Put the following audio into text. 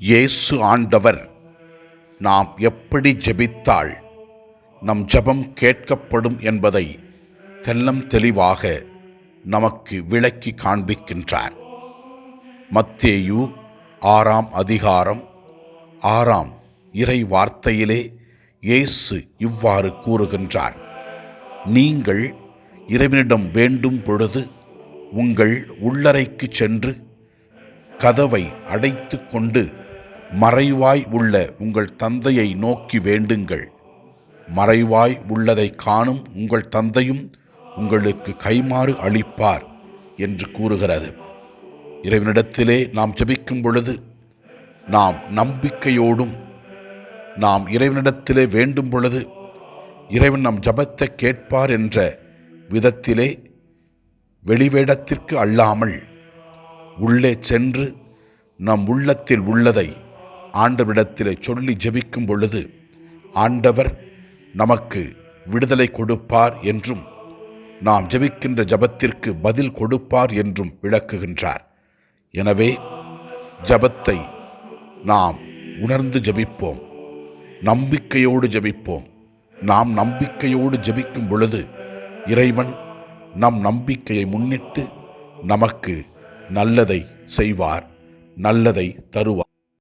இயேசு ஆண்டவர் நாம் எப்படி ஜெபித்தால் நம் ஜெபம் கேட்கப்படும் என்பதை தெல்லம் தெளிவாக நமக்கு விளக்கி காண்பிக்கின்றார். மத்தேயு ஆறாம் அதிகாரம் ஆறாம் இறை வார்த்தையிலே இயேசு இவ்வாறு கூறுகின்றார். நீங்கள் இறைவனிடம் வேண்டும் பொழுது உங்கள் உள்ளறைக்கு சென்று கதவை அடைத்து கொண்டு மறைவாய் உள்ள உங்கள் தந்தையை நோக்கி வேண்டுங்கள். மறைவாய் உள்ளதை காணும் உங்கள் தந்தையும் உங்களுக்கு கைமாறு அளிப்பார் என்று கூறுகிறது. இறைவனிடத்திலே நாம் ஜெபிக்கும் பொழுது நாம் நம்பிக்கையோடும் நாம் இறைவனிடத்திலே வேண்டும் பொழுது இறைவன் நம் ஜபத்தை கேட்பார் என்ற விதத்திலே வெளிவேடத்திற்கு அல்லாமல் உள்ளே சென்று நம் உள்ளத்தில் உள்ளதை ஆண்டவரிடத்தில் சொல்லி ஜபிக்கும் பொழுது ஆண்டவர் நமக்கு விடுதலை கொடுப்பார் என்றும் நாம் ஜெபிக்கின்ற ஜபத்திற்கு பதில் கொடுப்பார் என்றும் விளக்குகின்றார். எனவே ஜபத்தை நாம் உணர்ந்து ஜெபிப்போம். நம்பிக்கையோடு ஜெபிப்போம். நாம் நம்பிக்கையோடு ஜபிக்கும் பொழுது இறைவன் நம் நம்பிக்கையை முன்னிட்டு நமக்கு நல்லதை செய்வார் நல்லதை தருவார்.